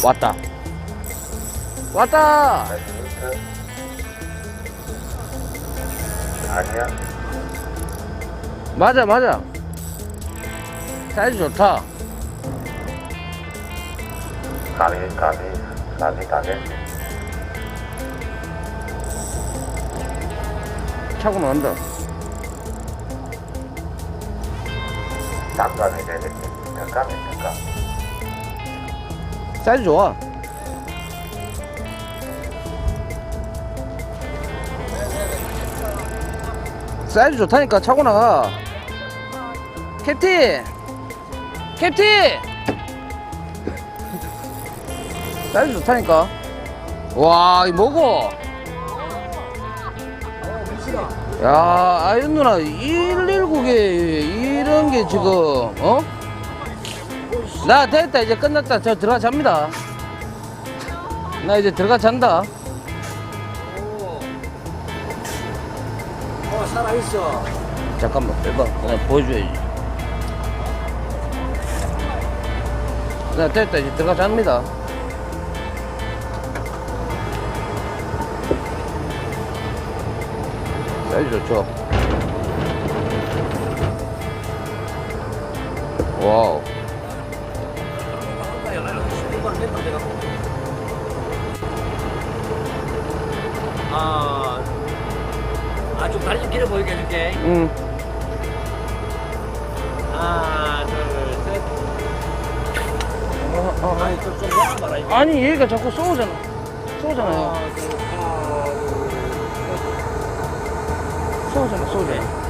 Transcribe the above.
왔다. 왔다. 아니야. 맞아, 맞아. 사이즈 좋다. 감이, 감이, 감이 가겠지. 차고 나온다. 닭감이 되겠지. 닭감이, 닭감. 사이즈 좋아. 사이즈 좋다니까 차고 나가. 캡틴! 캡틴! 사이즈 좋다니까. 와, 이 뭐고? 야, 아윤 누나, 119게, 이런 게 지금, 어? 나 됐다, 이제 끝났다. 저 들어가 잡니다. 나 이제 들어가 잔다. 어, 살아있어. 잠깐만, 빼봐. 그냥 보여줘야지. 나 됐다, 이제 들어가 잡니다. 사이즈 좋죠. 와우. 아, 아주 다리 좀 길어 보이게 해줄게. 응. 하나, 둘, 셋. 어, 어, 아니, 좀, 좀 내려봐라, 이거. 아니, 얘가 자꾸 쏘잖아. 쏘잖아요. 하나, 둘, 하나, 둘, 셋. 쏘잖아, 쏘잖아.